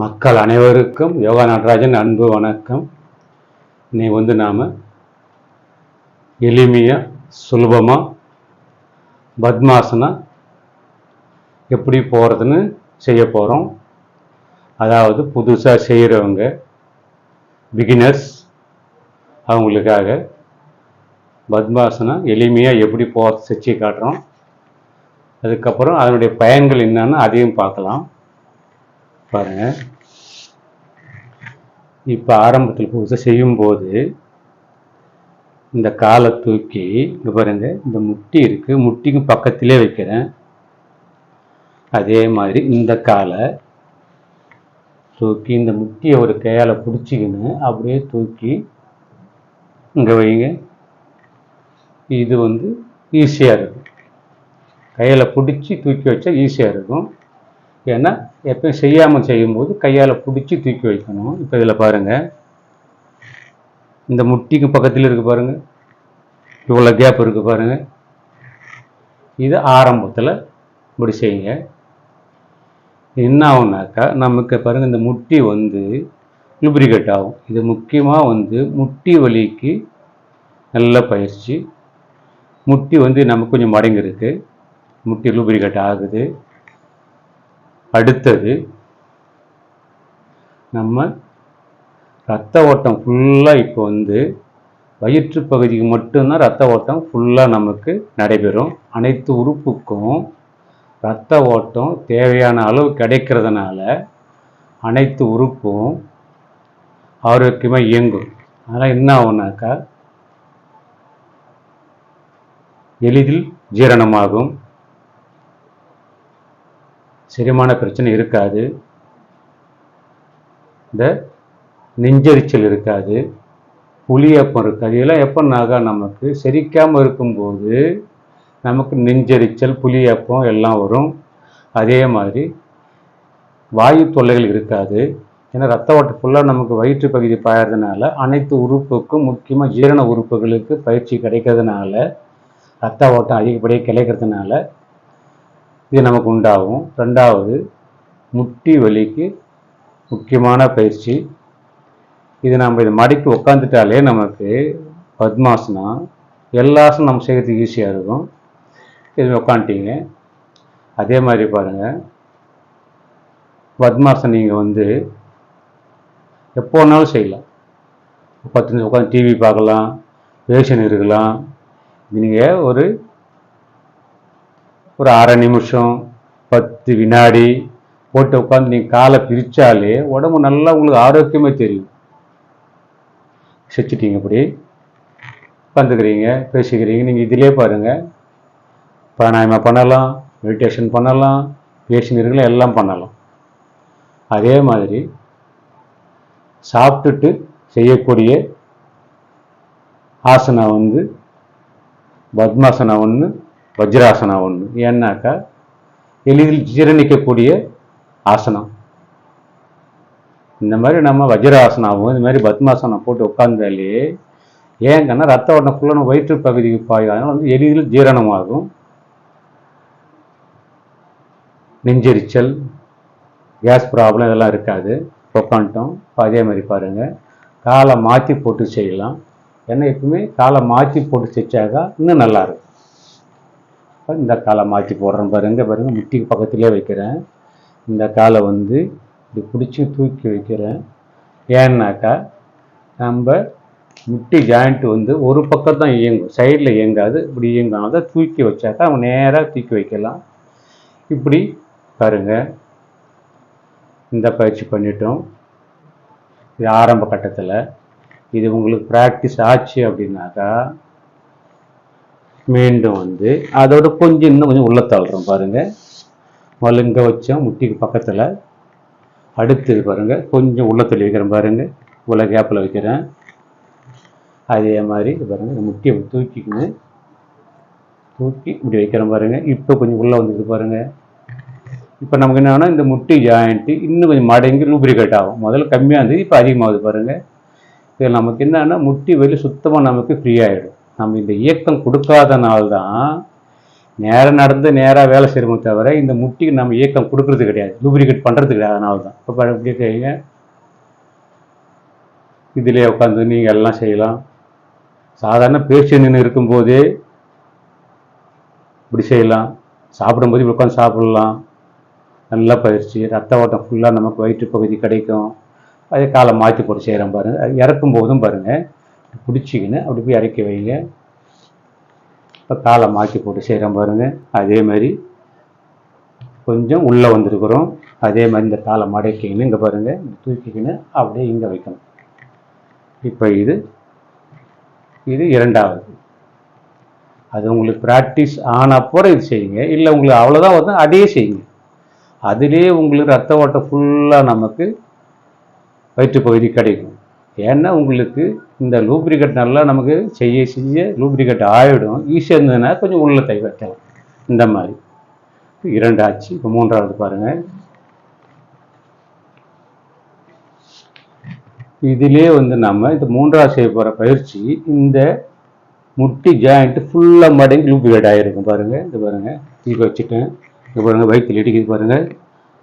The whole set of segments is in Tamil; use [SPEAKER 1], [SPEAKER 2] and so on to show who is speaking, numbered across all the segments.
[SPEAKER 1] மக்கள் அனைவருக்கும் யோகா நடராஜன் அன்பு வணக்கம். இன்னைக்கு வந்து நாம் எளிமையாக சுலபமாக பத்மாசனா எப்படி போகிறதுன்னு செய்ய போகிறோம் அதாவது புதுசாக செய்கிறவங்க பிகினர்ஸ் அவங்களுக்காக பத்மாசனா எளிமையாக எப்படி போகிறது செஞ்சு காட்டுறோம். அதுக்கப்புறம் அதனுடைய பயன்கள் என்னன்னு அதையும் பார்க்கலாம். பாருங்க. இப்போ ஆரம்பத்தில் புதுசாக செய்யும்போது இந்த காலை தூக்கி இங்கே பாருங்க இந்த முட்டி இருக்கு. முட்டிக்கு பக்கத்திலே வைக்கிறேன். அதே மாதிரி இந்த காலை தூக்கி இந்த முட்டியை ஒரு கையால் பிடிச்சிக்கின்னு அப்படியே தூக்கி இங்கே வைங்க. இது வந்து ஈஸியாக இருக்கும். கையில் பிடிச்சி தூக்கி வச்சா ஈஸியாக இருக்கும். ஏன்னா எப்பயும் செய்யாமல் செய்யும்போது கையால் பிடிச்சி தூக்கி வைக்கணும். இப்போ இதில் பாருங்கள் இந்த முட்டிக்கு பக்கத்தில் இருக்கு பாருங்கள் இவ்வளோ கேப் இருக்குது பாருங்கள் இது ஆரம்பத்தில் இப்படி செய்யுங்க. என்ன ஆகும்னாக்கா நமக்கு பாருங்கள் இந்த முட்டி வந்து லுப்ரிகேட் ஆகும். இது முக்கியமாக வந்து முட்டி வலிக்கு நல்ல பயிற்சி. முட்டி வந்து நமக்கு கொஞ்சம் மடங்கிருக்கு முட்டி லூப்ரிகேட் ஆகுது. அடுத்தது நம்ம ரத்த ஓட்டம் ஃபுல்லாக இப்போ வந்து வயிற்று பகுதிக்கு மட்டும்தான் ரத்த ஓட்டம் ஃபுல்லாக நமக்கு நடைபெறும். அனைத்து உறுப்புக்கும் ரத்த ஓட்டம் தேவையான அளவு கிடைக்கிறதுனால அனைத்து உறுப்பும் ஆரோக்கியமாக இயங்கும். அதனால் என்ன ஆகுனாக்கா எளிதில் ஜீரணமாகும். செரிமான பிரச்சனை இருக்காது. இந்த நெஞ்சரிச்சல் இருக்காது. புளியப்பம் இருக்காது. இதெல்லாம் எப்போனாக்கா நமக்கு செரிக்காமல் இருக்கும்போது நமக்கு நெஞ்சரிச்சல் புளியப்பம் எல்லாம் வரும். அதே மாதிரி வாயு தொல்லைகள் இருக்காது. ஏன்னா ரத்த ஓட்டம் ஃபுல்லாக நமக்கு வயிற்று பகுதி பாயறதுனால அனைத்து உறுப்புக்கும் முக்கியமாக ஜீரண உறுப்புகளுக்கு பயிற்சி கிடைக்கிறதுனால ரத்த ஓட்டம் அதிகப்படியாக கிடைக்கிறதுனால இது நமக்கு உண்டாகும். ரெண்டாவது முட்டி வலிக்கு முக்கியமான பயிற்சி. இது நம்ம இதை மடிக்கு உட்காந்துட்டாலே நமக்கு பத்மாசனம் எல்லாசனம் நம்ம செய்கிறதுக்கு ஈஸியாக இருக்கும். இது உட்காந்துட்டீங்க அதே மாதிரி பாருங்கள் பத்மாசனம் நீங்கள் வந்து எப்போ வேணாலும் செய்யலாம். பத்து நிமிஷம் உட்காந்து டிவி பார்க்கலாம் பேஷன் இருக்கலாம். நீங்கள் ஒரு ஒரு அரை நிமிஷம் பத்து வினாடி போட்டு உட்காந்து நீங்கள் காலை பிரித்தாலே உடம்பு நல்லா உங்களுக்கு ஆரோக்கியமாக தெரியும். செச்சுட்டீங்க இப்படி. உட்காந்துக்கிறீங்க பேசிக்கிறீங்க. நீங்கள் இதிலே பாருங்கள் பிராணாயமா பண்ணலாம் மெடிடேஷன் பண்ணலாம் பேஷன் எல்லாம் பண்ணலாம். அதே மாதிரி சாப்பிட்டுட்டு செய்யக்கூடிய ஆசனம் வந்து பத்மாசனம் ஒன்று வஜ்ராசனம் ஒன்று ஏன்னாக்கா எளிதில் ஜீரணிக்கக்கூடிய ஆசனம். இந்த மாதிரி நம்ம வஜ்ராசனாவும் இந்த மாதிரி பத்மாசனம் போட்டு உட்காந்தாலே ஏங்கன்னா ரத்த ஓட்டம் ஃபுல்லாக வயிற்று பகுதிக்கு பாயும். அதனால் வந்து எளிதில் ஜீரணமாகும். நெஞ்செரிச்சல் கேஸ் ப்ராப்ளம் இதெல்லாம் இருக்காது. உட்காந்துட்டோம் அதே மாதிரி பாருங்கள் காலை மாற்றி போட்டு செய்யலாம். ஏன்னா எப்பவுமே காலை மாற்றி போட்டு செஞ்சாக்கா இன்னும் நல்லாயிருக்கும் இந்த காலை மாற்றி போடுறேன் பாருங்க பாருங்கள் முட்டிக்கு பக்கத்துலேயே வைக்கிறேன். இந்த காலை வந்து இப்படி பிடிச்சி தூக்கி வைக்கிறேன். ஏன்னாக்கா நம்ம முட்டி ஜாயிண்ட் வந்து ஒரு பக்கம் தான் இயங்கும் சைடில் இயங்காது இப்படி இயங்கும். தான் தூக்கி வச்சாக்கா அவன் நேராக தூக்கி வைக்கலாம். இப்படி பாருங்க இந்த பயிற்சி பண்ணிட்டோம். இது ஆரம்ப கட்டத்தில். இது உங்களுக்கு ப்ராக்டிஸ் ஆச்சு அப்படின்னாக்கா மீண்டும் வந்து அதோட கொஞ்சம் இன்னும் கொஞ்சம் உள்ள தள்ளுறோம் பாருங்க. முதல்ல வச்சோம் முட்டிக்கு பக்கத்தில். அடுத்தது பாருங்க கொஞ்சம் உள்ளத்தில் வைக்கிறேன் பாருங்க. உள்ள கேப்பில் வைக்கிறேன். அதே மாதிரி பாருங்கள் பாருங்க முட்டியை தூக்கிக்கின்னு தூக்கி இப்படி வைக்கிறேன் பாருங்க. இப்போ கொஞ்சம் உள்ளே வந்துட்டு பாருங்க. இப்போ நமக்கு என்னன்னா இந்த முட்டி ஜாயிண்ட்டு இன்னும் கொஞ்சம் மடங்கி லூப்ரிகேட் ஆகும். முதல்ல கம்மியாக இருந்தது இப்போ அதிகமாகுது பாருங்க. இதில் நமக்கு என்னன்னா முட்டி வெளியே சுத்தமாக நமக்கு ஃப்ரீ ஆகிடும் நம்ம இந்த இயக்கம் கொடுக்காதனால தான் நேராக நடந்து நேராக வேலை செய்கிறோமே தவிர இந்த முட்டிக்கு நம்ம இயக்கம் கொடுக்கறது கிடையாது. லூப்ரிகேட் பண்ணுறது கிடையாது அதனால தான் இப்போ எப்படி செய்யுங்க இதிலே உட்காந்து நீங்கள் எல்லாம் செய்யலாம். சாதாரண பேச்சு நின்று இருக்கும்போதே இப்படி செய்யலாம். சாப்பிடும்போது இப்படி உட்காந்து சாப்பிடலாம். நல்லா பயிற்சி. ரத்த ஓட்டம் ஃபுல்லாக நமக்கு வயிற்று பகுதி கிடைக்கும். அதே காலை மாற்றி போட்டு செய்கிறோம் பாருங்கள் அது இறக்கும் போதும் பாருங்கள் பிடிச்சிக்கின்னு அப்படி போய் இறக்கி வைங்க. இப்போ காலை மாற்றி போட்டு செய்கிறோம் பாருங்கள் அதே மாதிரி கொஞ்சம் உள்ளே வந்திருக்கிறோம். அதே மாதிரி இந்த காலை மடக்கிக்கின்னு இங்கே பாருங்கள் தூக்கிக்கின்னு அப்படியே இங்கே வைக்கணும். இப்போ இது இது இரண்டாவது. அது உங்களுக்கு ப்ராக்டிஸ் ஆனப்போற இது செய்யுங்க. இல்லை உங்களுக்கு அவ்வளோதான் வந்து அதே செய்யுங்க. அதிலே உங்களுக்கு ரத்த ஓட்டம் ஃபுல்லாக நமக்கு வயிற்று பகுதி கிடைக்கும். ஏன்னா உங்களுக்கு இந்த லூப்ரிகேட் நல்லா நமக்கு செய்ய செய்ய லூப்ரிகேட் ஆகிடும் ஈஸியாக இருந்ததுன்னா கொஞ்சம் உள்ள தை வைக்கலாம். இந்த மாதிரி. இரண்டு ஆச்சு. இப்போ மூன்றாவது பாருங்கள் இதிலே வந்து நம்ம இந்த மூன்றாவது செய்ய போகிற பயிற்சி இந்த முட்டி ஜாயிண்ட்டு ஃபுல்லாக மடங்கி லூப்ரிகேட் ஆகிருக்கும் பாருங்கள் இது பாருங்கள் தீப வச்சுட்டேன். இது பாருங்கள் வயிற்றில் இடிக்குது பாருங்கள்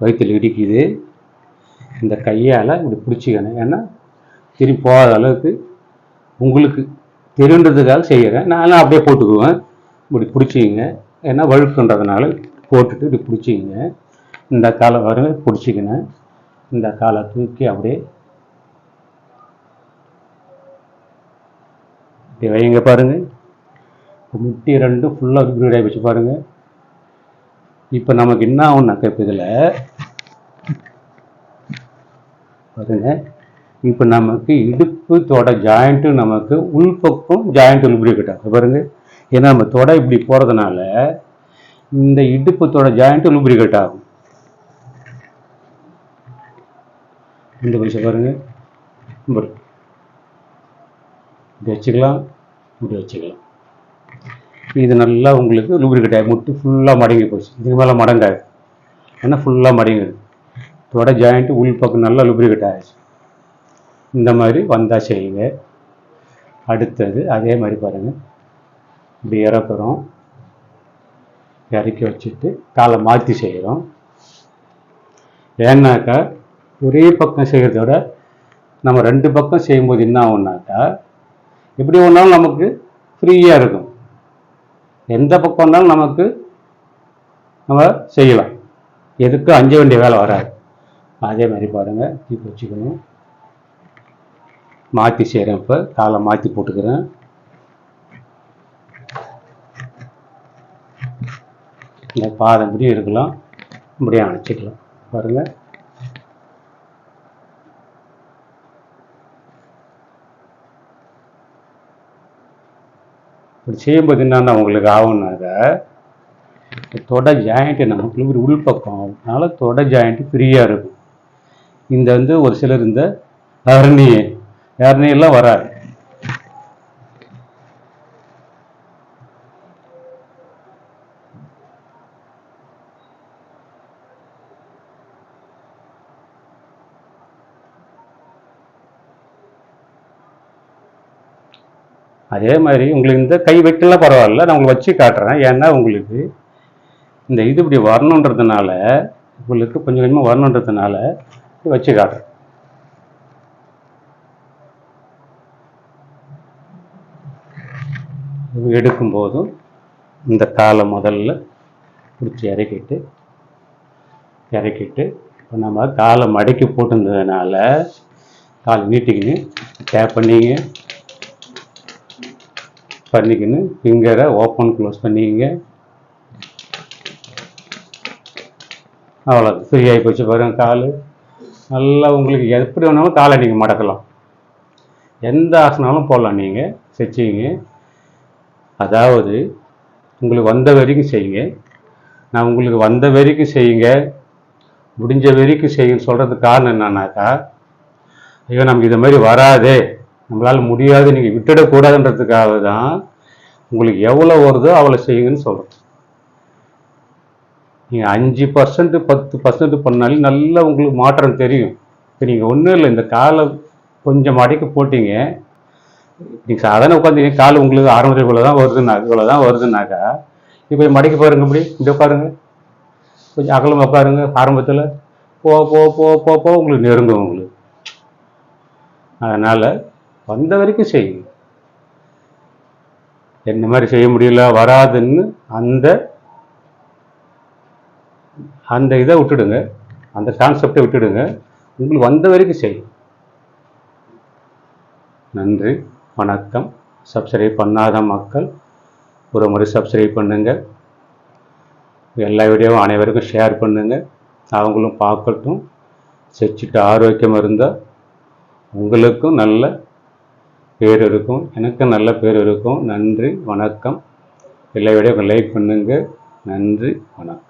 [SPEAKER 1] வயிற்றில் இடிக்குது. இந்த கையால் இப்படி பிடிச்சிக்கணும். ஏன்னா திரும்பி போகாத அளவுக்கு உங்களுக்கு தெரின்றதுக்காக செய்கிறேன் நானும் அப்படியே போட்டுக்குவேன். இப்படி பிடிச்சிங்க ஏன்னா வழுக்குன்றதுனால போட்டுட்டு இப்படி பிடிச்சிங்க இந்த காலை வர பிடிச்சிக்கினேன். இந்த காலை தூக்கி அப்படியே இப்படி வைங்க பாருங்க. இப்போ முட்டி ரெண்டும் ஃபுல்லாக விப்ரேட் ஆகி வச்சு பாருங்க. இப்போ நமக்கு என்ன ஆகும்னாக்க இப்போ இதில் பாருங்க. இப்போ நமக்கு இடுப்பு தொடை ஜாயிண்ட்டு நமக்கு உள்பக்கம் ஜாயிண்ட் லுப்ரிகேட் ஆகும் பாருங்க. ஏன்னா நம்ம தொடை இப்படி போகிறதுனால இந்த இடுப்பு தொடை ஜாயிண்ட்டு லுப்ரிகேட் ஆகும். இந்த பைசா பாருங்க. இப்படி வச்சுக்கலாம் இப்படி வச்சுக்கலாம். இது நல்லா உங்களுக்கு லூப்ரிகேட் ஆகி முட்டு ஃபுல்லாக மடங்கி போச்சு. இதுக்கு மேலே மடங்காது. ஏன்னா ஃபுல்லாக மடங்குது தொட ஜாயிண்ட்டு உள் பக்கம் நல்லா லுப்ரிகேட் ஆகிடுச்சு இந்த மாதிரி வந்தால் செய்யுங்க. அடுத்தது அதே மாதிரி பாருங்கள் இப்படி இறக்குறோம். இறக்கி வச்சுட்டு காலை மாற்றி செய்கிறோம். ஏன்னாக்கா ஒரே பக்கம் செய்கிறத விட நம்ம ரெண்டு பக்கம் செய்யும்போது என்ன ஆகும்னாக்கா எப்படி ஒன்றாலும் நமக்கு ஃப்ரீயாக இருக்கும். எந்த பக்கம் இருந்தாலும் நமக்கு நம்ம செய்யலாம். எதுக்கும் அஞ்ச வேண்டிய வேலை வராது. அதே மாதிரி பாருங்கள் தீப்பு வச்சுக்கணும். மாற்றி செய்கிறேன் இப்போ. காலை மாற்றி போட்டுக்கிறேன். இந்த பாதம் முடியும் இருக்கலாம் இப்படியே அணைச்சிக்கலாம். பாருங்கள் இப்படி செய்யும்போது என்னன்னா உங்களுக்கு ஆகும்னாக்க தொடை ஜாயிண்ட்டு நமக்கு ஒரு உள்பக்கம் அதனால தொடை ஜாயிண்ட்டு ஃப்ரீயாக இருக்கும். இந்த வந்து ஒரு சிலர் இந்த யாருனே எல்லாம் வராது அதே மாதிரி உங்களுக்கு இந்த கை வைக்கலாம் பரவாயில்ல நான் உங்களுக்கு வச்சு காட்டுறேன். ஏன்னா உங்களுக்கு இந்த இது இப்படி வரணுன்றதுனால உங்களுக்கு கொஞ்சம் கொஞ்சமாக வரணுன்றதுனால வச்சு காட்டுறேன். எடுக்கும்போதும் இந்த காலை முதல்ல பிடிச்சி இறக்கிட்டு இறக்கிட்டு இப்போ நம்ம காலை மடக்கி போட்டிருந்ததுனால கால் நீட்டிக்கின்னு டேப் பண்ணிங்க. பண்ணிக்கின்னு ஃபிங்கரை ஓப்பன் க்ளோஸ் பண்ணிக்கிங்க அவ்வளோ ஃப்ரீ ஆகி போச்சு பாருங்க கால் நல்லா உங்களுக்கு எப்படி வேணாலும் காலை நீங்கள் மடக்கலாம். எந்த ஆசனாலும் போடலாம் நீங்கள் செச்சிங்க அதாவது உங்களுக்கு வந்த வரைக்கும் செய்யுங்க. நான் உங்களுக்கு வந்த வரைக்கும் செய்யுங்க. முடிஞ்ச வரைக்கும் செய்யுங்க சொல்கிறதுக்கு காரணம் என்னன்னாக்கா ஐயோ நமக்கு இது மாதிரி வராதே. நம்மளால் முடியாது நீங்கள் விட்டுடக்கூடாதுன்றதுக்காக தான் உங்களுக்கு எவ்வளோ வருதோ அவ்வளோ செய்யுங்கன்னு சொல்கிறேன் நீங்கள் அஞ்சு பர்சன்ட் பத்து பர்சன்ட் பண்ணாலே நல்லா உங்களுக்கு மாற்றம் தெரியும். இப்போ நீங்கள் ஒன்றும் இல்லை இந்த காலை கொஞ்சம் அடைக்க போட்டீங்க. நீங்கள் சாதாரண உட்காந்து கால் உங்களுக்கு ஆரம்பத்தில் இவ்வளோ தான் வருதுன்னா இவ்வளோ தான் வருதுன்னாக்கா இப்போ மடக்கி பாருங்க இப்படி இப்படி உட்காருங்க. கொஞ்சம் அகலம் உட்காருங்க ஆரம்பத்தில். போ போ போ போ போ உங்களுக்கு நெருங்கும் உங்களுக்கு. அதனால் வந்த வரைக்கும் செய்யுங்க என்ன மாதிரி செய்ய முடியல வராதுன்னு அந்த அந்த இதை விட்டுடுங்க. அந்த கான்செப்டை விட்டுடுங்க. உங்களுக்கு வந்த வரைக்கும் செய்யும் நன்றி. வணக்கம். சப்ஸ்கிரைப் பண்ணாத மக்கள் ஒரு முறை சப்ஸ்கிரைப் பண்ணுங்கள் எல்லா வீடியோவும் அனைவருக்கும் ஷேர் பண்ணுங்கள் அவங்களும் பார்க்கட்டும். செச்சுட்டு ஆரோக்கியமாக இருந்தால் உங்களுக்கும் நல்ல பேர் இருக்கும். எனக்கும் நல்ல பேர் இருக்கும். நன்றி வணக்கம். எல்லா வீடியோக்கும் லைக் பண்ணுங்கள் நன்றி வணக்கம்.